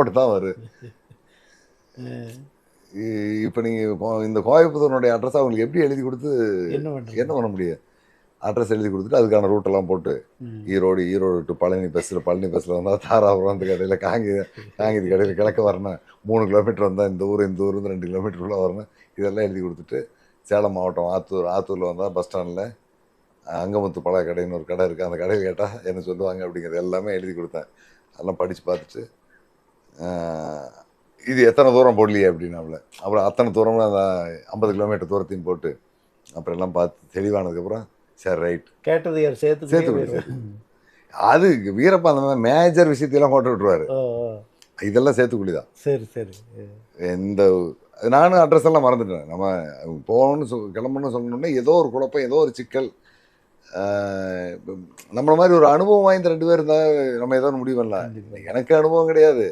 போட்டு தான் வரும் இப்போ நீங்கள் இந்த கோயம்புத்தூருடைய அட்ரஸ் அவங்களுக்கு எப்படி எழுதி கொடுத்து என்ன பண்ண முடியும்? அட்ரஸ் எழுதி கொடுத்துட்டு அதுக்கான ரூட்டெல்லாம் போட்டு. ஈரோடு ஈரோடு டு பழனி பஸ்ஸில் பழனி பஸ்ஸில் வந்தால் தாராபுரம் அந்த கடையில் காங்கி காங்கிதி கடையில் கிழக்க வரணும். மூணு கிலோமீட்டர் வந்தால் இந்த ஊர் இந்த ஊர் இருந்து ரெண்டு கிலோமீட்டருக்குள்ளே வரணும். இதெல்லாம் எழுதி கொடுத்துட்டு சேலம் மாவட்டம் ஆத்தூர் ஆத்தூரில் வந்தால் பஸ் ஸ்டாண்டில் அங்கமுத்து பழ கடைன்னு ஒரு கடை இருக்குது அந்த கடையில் கேட்டால் என்ன சொல்லுவாங்க அப்படிங்கிறது எல்லாமே எழுதி கொடுத்தேன். அதெல்லாம் படித்து பார்த்துட்டு இது எத்தனை தூரம் போடலையே அப்படின்னாப்புல அப்புறம் அத்தனை தூரம் அந்த ஐம்பது கிலோமீட்டர் தூரத்தையும் போட்டு அப்புறம் எல்லாம் பார்த்து தெளிவானதுக்கப்புறம் சரி ரைட் கேட்டது சேர்த்து சேர்த்து அது வீரப்பா அந்த மாதிரி மேஜர் விஷயத்தையெல்லாம் போட்டு விட்டுருவாரு. இதெல்லாம் சேர்த்துக்குள்ளி தான். சரி சரி. எந்த நானும் அட்ரஸ் எல்லாம் மறந்துட்டேன். நம்ம போகணும்னு சொல் கிளம்பணும்னு சொல்லணும்னா ஏதோ ஒரு குழப்பம் ஏதோ ஒரு சிக்கல். நம்மள மாதிரி ஒரு அனுபவம் வாய்ந்த ரெண்டு பேர் இருந்தால் நம்ம ஏதோ முடிவு பண்ணலாம். எனக்கு அனுபவம் கிடையாது.